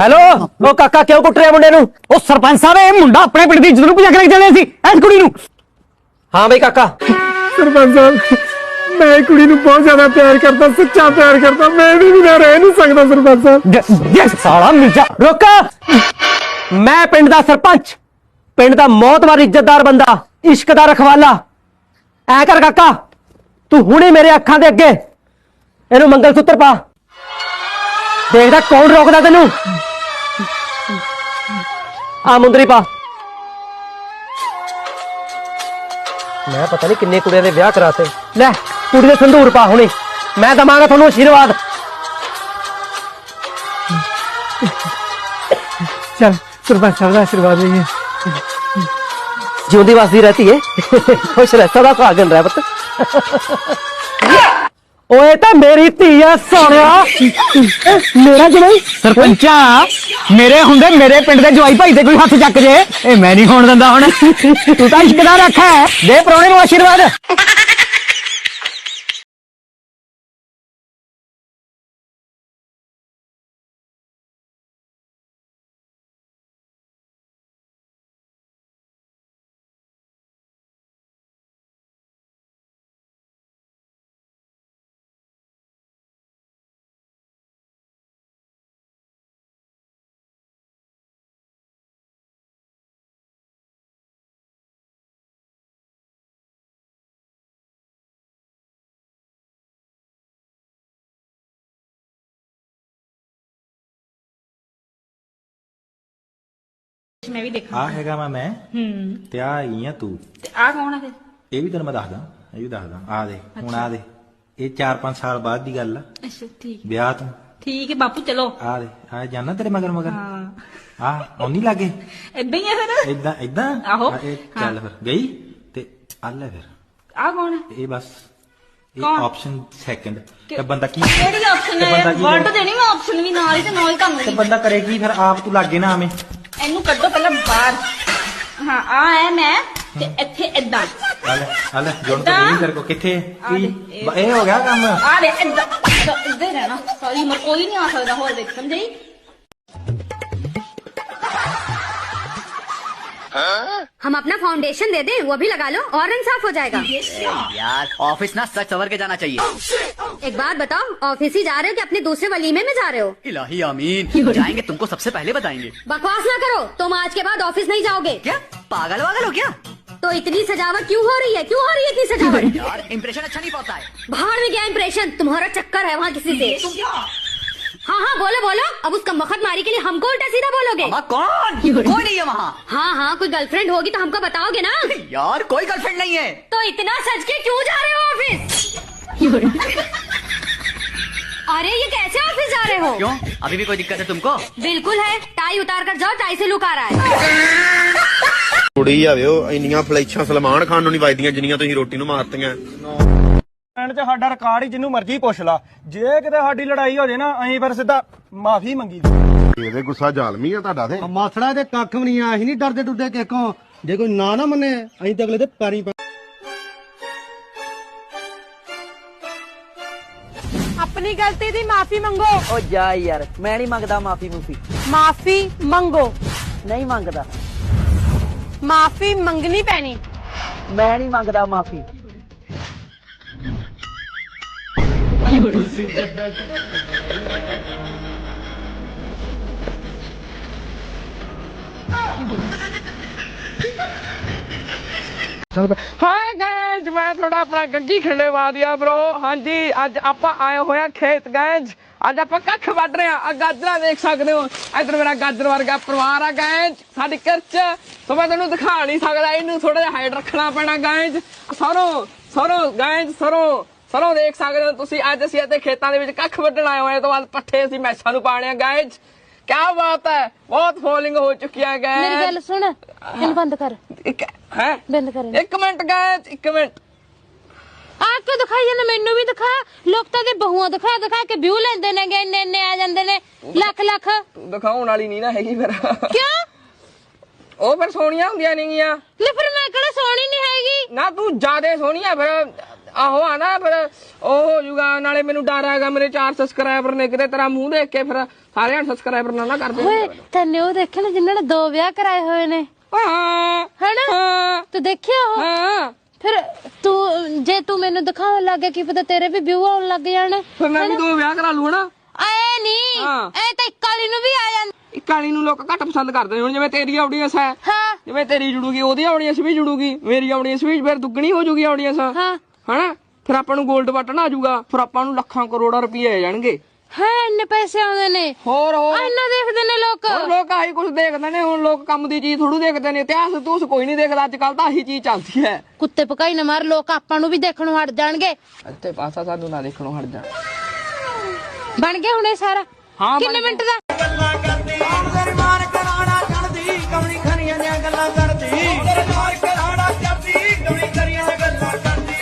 Hello ਉਹ ਕਾਕਾ ਕਿਉਂ ਕੁੱਟ ਰਿਹਾ ਮੁੰਡੇ ਨੂੰ? ਉਹ ਸਰਪੰਚ ਸਾਹਿਬ ਇਹ ਮੁੰਡਾ ਆਪਣੇ ਪਿੰਡ ਦੀ ਇੱਜ਼ਤ ਨੂੰ ਭਜਾ ਕੇ ਚੱਲਿਆ ਸੀ ਇਸ ਕੁੜੀ ਨੂੰ। ਹਾਂ ਬਈ ਕਾਕਾ। ਸਰਪੰਚ ਸਾਹਿਬ ਮੈਂ ਇਹ ਕੁੜੀ ਨੂੰ ਬਹੁਤ ਜ਼ਿਆਦਾ ਪਿਆਰ ਕਰਦਾ ਸੱਚਾ ਪਿਆਰ ਕਰਦਾ ਮੈਂ ਵੀ ਬਿਨਾਂ ਰਹਿ ਨਹੀਂ ਸਕਦਾ ਸਰਪੰਚ ਸਾਹਿਬ। ਜੇ ਸਾਲਾ ਮਿਰਜ਼ਾ ਰੁਕ। ਮੈਂ ਪਿੰਡ ਦਾ ਸਰਪੰਚ ਪਿੰਡ ਦਾ ਮੌਤਵਾਰ ਇੱਜ਼ਤਦਾਰ ਬੰਦਾ ਇਸ਼ਕ ਦਾ ਰਖਵਾਲਾ। ਐ ਕਰ ਕਾਕਾ ਤੂੰ ਹੁਣੇ ਮੇਰੇ ਅੱਖਾਂ ਦੇ ਅੱਗੇ ਇਹਨੂੰ ਮੰਗਲ ਸੂਤਰ ਪਾ। ਦੇਖਦਾ ਕੌਣ ਰੋਕਦਾ ਤੈਨੂੰ? ਆ ਮੁੰਦਰੀ ਪਾ। ਮੈਂ ਪਤਾ ਨਹੀਂ ਕਿੰਨੇ ਕੁੜੀਆਂ ਦੇ ਵਿਆਹ ਕਰਾਤੇ। ਲੈ ਕੁੜੀ ਦੇ ਸੰਧੂਰ ਪਾ ਹੁਣੇ। ਮੈਂ ਦਵਾਂਗਾ ਤੁਹਾਨੂੰ ਆਸ਼ੀਰਵਾਦ ਚਲ ਸਰਪੰਚ ਸਾਹਿਬ ਦਾ ਆਸ਼ੀਰਵਾਦ ਲਈਏ ਜਿਉਂਦੀ ਵਸਦੀ ਰਹਤੀ ਏ। ਖੁਸ਼ ਰਹਿ ਸਦਾ ਸੁਹਾਗਨ ਰਹਿ ਪੁੱਤ। ਓਏ ਤਾਂ ਮੇਰੀ ਧੀ ਆ ਸੋਹਣਿਆ ਮੇਰਾ ਜਵਾਈ ਸਰਪੰਚਾ, ਮੇਰੇ ਹੁੰਦੇ ਮੇਰੇ ਪਿੰਡ ਦੇ ਜਵਾਈ ਭਾਈ ਤੇ ਕੋਈ ਹੱਥ ਚੱਕ ਜੇ। ਇਹ ਮੈਂ ਨਹੀਂ ਹੋਣ ਦਿੰਦਾ ਹੁਣ। ਤੂੰ ਤਾਂ ਇਸ਼ਕ ਦਾ ਰੱਖਾ ਦੇ ਪ੍ਰਾਹੁਣੇ ਨੂੰ ਆਸ਼ੀਰਵਾਦ। ਮੈਂ ਵੀ ਦੇਖਾਂ। ਆ ਹੈਗਾ ਵਾ ਮੈਂ। ਹੂੰ। ਤੇ ਆ ਆਈ ਆ ਤੂੰ। ਤੇ ਆ ਕੌਣ ਆ ਫਿਰ? ਇਹ ਵੀ ਤੈਨੂੰ ਮੈਂ ਦੱਸਦਾ ਇਹ ਵੀ ਦੱਸਦਾ। ਆ ਦੇ ਹੁਣ ਆ ਦੇ ਇਹ 4-5 ਸਾਲ ਬਾਅਦ ਦੀ ਗੱਲ ਆ। ਅੱਛਾ ਠੀਕ। ਵਿਆਹ ਤੋਂ। ਠੀਕ ਹੈ ਬਾਪੂ ਚਲੋ। ਆ ਦੇ ਆ ਜਾਣਾ ਤੇਰੇ ਮਗਰ ਮਗਰ? ਹਾਂ। ਆ ਆਉਣੀ ਲੱਗੇ? ਏਦਾਂ ਹੀ ਆ ਫਿਰ? ਇਦਾਂ ਇਦਾਂ ਆਹੋ। ਚੱਲ ਫਿਰ। ਗਈ? ਤੇ ਆ ਲੈ ਫਿਰ। ਆ ਕੌਣ ਹੈ ਇਹ ਬਸ ਇਹ? ਆਪਸ਼ਨ ਸੈਕੰਡ ਤੇ ਬੰਦਾ ਕੀ ਕਿਹੜੀ ਆਪਸ਼ਨ ਹੈ? ਵਰਡ? ਦੇਣੀ ਮੈਂ ਆਪਸ਼ਨ ਵੀ ਨਾਲ ਹੀ ਤੇ ਨਾਲ ਹੀ ਤੁਹਾਨੂੰ ਤੇ ਬੰਦਾ ਕਰੇ ਕੀ? ਫਿਰ ਆਪ ਤੂੰ ਲੱਗੇ ਨਾ ਆਵੇਂ। ਇਹਨੂੰ ਕੱਢੋ ਪਹਿਲਾਂ ਬਾਹਰ। ਹਾਂ ਆ ਹੈ ਮੈਂ ਤੇ ਇੱਥੇ ਏਦਾਂ। ਆ ਲੈ ਆ ਲੈ ਜੁੜ ਤੇ? ਨਹੀਂ ਤੇਰੇ ਕੋ ਕਿੱਥੇ ਕੀ? ਇਹ- ਹੋ ਗਿਆ ਕੰਮ? ਆ ਦੇ ਏਦਾਂ ਹੀ ਰਹਿਣਾ। ਸਾਰੀ ਉਮਰ ਕੋਈ ਨਹੀਂ ਆ ਸਕਦਾ ਹੋਰ ਦੇਖ हम अपना फाउंडेशन दे दें वो भी लगा लो और रंग साफ़ हो जाएगा। यार ऑफ़िस ना सच सवर के जाना चाहिए। oh, oh, एक बात बताओ ऑफ़िस ही जा रहे हो कि अपने दूसरे वलीमे में जा रहे हो? इलाही आमीन जाएँगे तुमको सबसे पहले बताएँगे। बकवास ना करो तुम आज के बाद ऑफ़िस नहीं जाओगे। क्या? पागल वागल हो क्या? तो इतनी सजावट क्यों हो रही है? क्यों हो रही है इतनी सजावट? यार इम्प्रेशन अच्छा नहीं पड़ता है। बाहर में क्या इम्प्रेशन तुम्हारा चक्कर है वहाँ किसी से। तुम क्या हाँ हाँ बोलो बोलो अब उसका मखत मारी के लिए हमको उल्टा सीधा बोलोगे मामा कौन कोई नहीं है वहाँ हाँ हाँ कोई गर्लफ्रेंड होगी तो हमको बताओगे ना यार कोई गर्लफ्रेंड नहीं है तो इतना सज के क्यों जा रहे हो ऑफिस अरे ये कैसे ऑफिस जा रहे हो क्यों अभी भी कोई दिक्कत है तुमको बिल्कुल है टाई उतार कर जाओ टाई से लुक आ रहा है ਕੁੜੀ ਜਾਵੇ ਉਹ ਇੰਨੀਆਂ ਫਲੈਸ਼ਾਂ ਸਲਮਾਨ ਖਾਨ ਨੂੰ ਨਹੀਂ ਵੱਜਦੀਆਂ ਜਿੰਨੀਆਂ ਤੁਸੀਂ ਰੋਟੀ ਨੂੰ ਮਾਰਤੀਆਂ ਪਿੰਡ 'ਚ ਸਾਡਾ ਰਿਕਾਰਡ ਹੀ ਜਿੰਨੂੰ ਮਰਜ਼ੀ ਪੁੱਛ ਲਾ। ਜੇ ਕਿਤੇ ਸਾਡੀ ਲੜਾਈ ਹੋ ਜੇ ਨਾ ਅਸੀਂ ਫਿਰ ਸਿੱਧਾ ਮਾਫੀ ਮੰਗੀ ਦੀ। ਇਹਦੇ ਗੁੱਸਾ ਜ਼ਾਲਮੀ ਆ ਤੁਹਾਡਾ ਤੇ। ਮਾਸੜਾ ਤੇ ਕੱਖ ਵੀ ਨਹੀਂ ਆ ਅਸੀਂ ਨਹੀਂ ਡਰਦੇ ਡੁਰਦੇ ਕਿਕੋਂ ਜੇ ਕੋਈ ਨਾ ਨਾ ਮੰਨੇ ਅਸੀਂ ਤੇ ਅਗਲੇ ਦੇ ਪੈਰੀ ਪੈ ਆਪਣੀ ਗਲਤੀ ਦੀ ਮਾਫੀ ਮੰਗੋ। ਓ ਜਾ ਯਾਰ ਮੈਂ ਨਹੀਂ ਮੰਗਦਾ ਮਾਫੀ ਮੂਫੀ। ਮਾਫੀ ਮੰਗੋ। ਨਹੀਂ ਮੰਗਦਾ। ਮਾਫੀ ਮੰਗਣੀ ਪੈਣੀ। ਮੈਂ ਨਹੀਂ ਮੰਗਦਾ ਮਾਫੀ। ਹਾਏ ਗੈਂਜ, ਮੈਂ ਤੁਹਾਡਾ ਆਪਣਾ ਗੱਗੀ ਖੰਡੇਵਾ ਬ్రో ਹਾਂਜੀ, ਅੱਜ ਆਪਾਂ ਆਏ ਹੋਇਆ ਖੇਤ ਗੈਂਜ। ਅੱਜ ਆਪਾਂ ਕੱਖ ਵੱਢ ਰਹੇ ਆ। ਆ ਗਾਜਰਾਂ ਦੇਖ ਸਕਦੇ ਹੋ। ਇਧਰ ਮੇਰਾ ਗਾਜਰ ਵਰਗਾ ਪਰਿਵਾਰ ਆ ਗੈਂਜ। ਸਾਡੀ ਕਿਰਚ। ਸੋ ਮੈਂ ਤੁਹਾਨੂੰ ਦਿਖਾ ਨਹੀਂ ਸਕਦਾ। ਇਹਨੂੰ ਥੋੜਾ ਜਿਹਾ ਹਾਈਟ ਰੱਖਣਾ ਪੈਣਾ ਗਾਇਜ ਸਰੋਂ ਸਰੋਂ ਗਾਇਜ ਸਰੋਂ। ਸਰੋਂ ਦੇਖ ਸਕਦੇ ਹੋ ਤੁਸੀਂ ਅੱਜ ਅਸੀਂ ਇੱਥੇ ਖੇਤਾਂ ਦੇ ਵਿੱਚ ਕੱਖ ਵੱਢਣ ਆਏ ਹੋਏ ਤੋਂ ਬਾਅਦ ਪੱਠੇ ਅਸੀਂ ਮੈਸਾਂ ਨੂੰ ਪਾਣੇ ਆ ਗਾਇਜ਼ ਕੀ ਬਾਤ ਹੈ ਬਹੁਤ ਫੋਲਿੰਗ ਹੋ ਚੁੱਕੀ ਹੈ ਗਾਇਜ਼ ਮੇਰੀ ਗੱਲ ਸੁਣ ਇਹਨੂੰ ਬੰਦ ਕਰ। ਹੈ? ਬੰਦ ਕਰ। ਇੱਕ ਮਿੰਟ ਗਾਇਜ਼ ਇੱਕ ਮਿੰਟ। ਆ ਕੇ ਦਿਖਾਈ ਜਾਂਦੇ? ਮੈਨੂੰ ਵੀ ਦਿਖਾ। ਲੋਕ ਤਾਂ ਦੇ ਬਹੂਆਂ ਦਿਖਾ ਦਿਖਾ ਕੇ ਵਿਊ ਲੈਂਦੇ ਨੇ ਨੇਗੇ ਇੰਨੇ ਇੰਨੇ ਆ ਜਾਂਦੇ ਨੇ। ਲੱਖ ਲੱਖ। ਦਿਖਾਉਣ ਵਾਲੀ ਨਹੀਂ ਨਾ ਹੈਗੀ ਫਿਰ। ਕਿਉਂ? ਉਹ ਫਿਰ ਸੋਹਣੀਆਂ ਹੁੰਦੀਆਂ ਨਹੀਂਗੀਆਂ ਲੈ ਫਿਰ ਮੈਂ ਕਿਹੜਾ ਸੋਹਣੀ ਨਹੀਂ ਹੈਗੀ। ਨਾ ਤੂੰ ਜ਼ਿਆਦਾ ਸੋਹਣੀ ਆ ਫਿਰ ਆਹੋ ਆ ਨਾ ਫਿਰ ਉਹ ਹੋ ਜੂਗਾ ਨਾਲੇ ਮੈਨੂੰ ਡਰ ਹੈਗਾ ਮੇਰੇ ਚਾਰ ਸਬਸਕ੍ਰਾਈਬਰ ਨੇ ਕਿਤੇ ਤੇਰਾ ਮੂੰਹ ਦੇਖ ਕੇ ਫਿਰ ਸਾਰਿਆਂ ਸਬਸਕ੍ਰਾਈਬਰ ਨਾ ਨਾ ਕਰ ਦੇ ਓਏ ਉਹ ਦੇਖੇ ਨੇ ਜਿਨ੍ਹਾਂ ਨੇ ਦੋ ਵਿਆਹ ਕਰਾਏ ਹੋਏ ਨੇ? ਹਾਂ। ਹੈਨਾ? ਤੂੰ ਦੇਖਿਆ ਉਹ? ਹਾਂ। ਫਿਰ ਤੂੰ ਜੇ ਤੂੰ ਮੈਨੂੰ ਦਿਖਾਉਣ ਲੱਗ ਗਿਆ ਕੀ ਪਤਾ ਤੇਰੇ ਵੀ ਵਿਊ ਆਉਣ ਲੱਗ ਜਾਣ। ਫਿਰ ਮੈਂ ਵੀ ਦੋ ਵਿਆਹ ਕਰਾ ਲੂ ਹਨਾ? ਐ ਨਹੀਂ। ਐ ਤਾਂ ਇੱਕ ਨੂੰ ਵੀ ਆ ਜਾਂਦਾ ਇੱਕ ਨੂੰ ਲੋਕ ਘੱਟ ਪਸੰਦ ਕਰਦੇ ਹੁਣ ਜਿਵੇਂ ਤੇਰੀ ਆਡੀਅנס ਹੈ। ਹਾਂ। ਜਿਵੇਂ ਤੇਰੀ ਜੁੜੂਗੀ ਉਹਦੀ ਆਡੀਅנס ਵੀ ਜੁੜੂਗੀ ਮੇਰੀ ਆਡੀਅנס ਵੀ ਫਿਰ ਦੁੱਗਣੀ ਹੋ ਜੂਗੀ ਆਡੀਅנס ਹਾਂ। ਹਨਾ? ਫਿਰ ਆਪਾਂ ਨੂੰ 골ਡ ਬਟਨ ਆ ਜਾਊਗਾ। ਫਿਰ ਆਪਾਂ ਨੂੰ ਲੱਖਾਂ ਕਰੋੜਾਂ ਰੁਪਏ ਆ ਜਾਣਗੇ। ਹੈ ਇੰਨੇ ਪੈਸੇ ਆਉਂਦੇ ਨੇ। ਹੋਰ ਹੋਰ। ਇੰਨਾ ਦੇਖਦੇ ਨੇ ਲੋਕ। ਹੁਣ ਲੋਕ ਆਹੀ ਕੁਝ ਦੇਖਦੇ ਨੇ ਹੁਣ ਲੋਕ ਕੰਮ ਦੀ ਚੀਜ਼ ਥੋੜੂ ਦੇਖਦੇ ਨੇ। ਇਤਿਹਾਸ ਤੂੰ ਕੋਈ ਨਹੀਂ ਦੇਖਦਾ ਅੱਜ ਕੱਲ ਤਾਂ ਆਹੀ ਚੀਜ਼ ਚੱਲਦੀ ਹੈ। ਕੁੱਤੇ ਪਕਾਈ ਨਾ ਮਾਰ ਲੋਕ ਆਪਾਂ ਨੂੰ ਵੀ ਦੇਖਣੋਂ ਹਟ ਜਾਣਗੇ। ਇੱਥੇ ਪਾਸਾ ਸਾਨੂੰ ਨਾ ਦੇਖਣੋਂ ਹਟ ਜਾ ਬਣ ਗਿਆ ਹੁਣ ਇਹ ਸਾਰਾ। ਹਾਂ, ਬਣ ਕਿੰਨੇ ਗਿਆ। ਮਿੰਟ ਦਾ? ਗੱਲਾਂ ਕਰਦੀ ਕਰਾਣਾ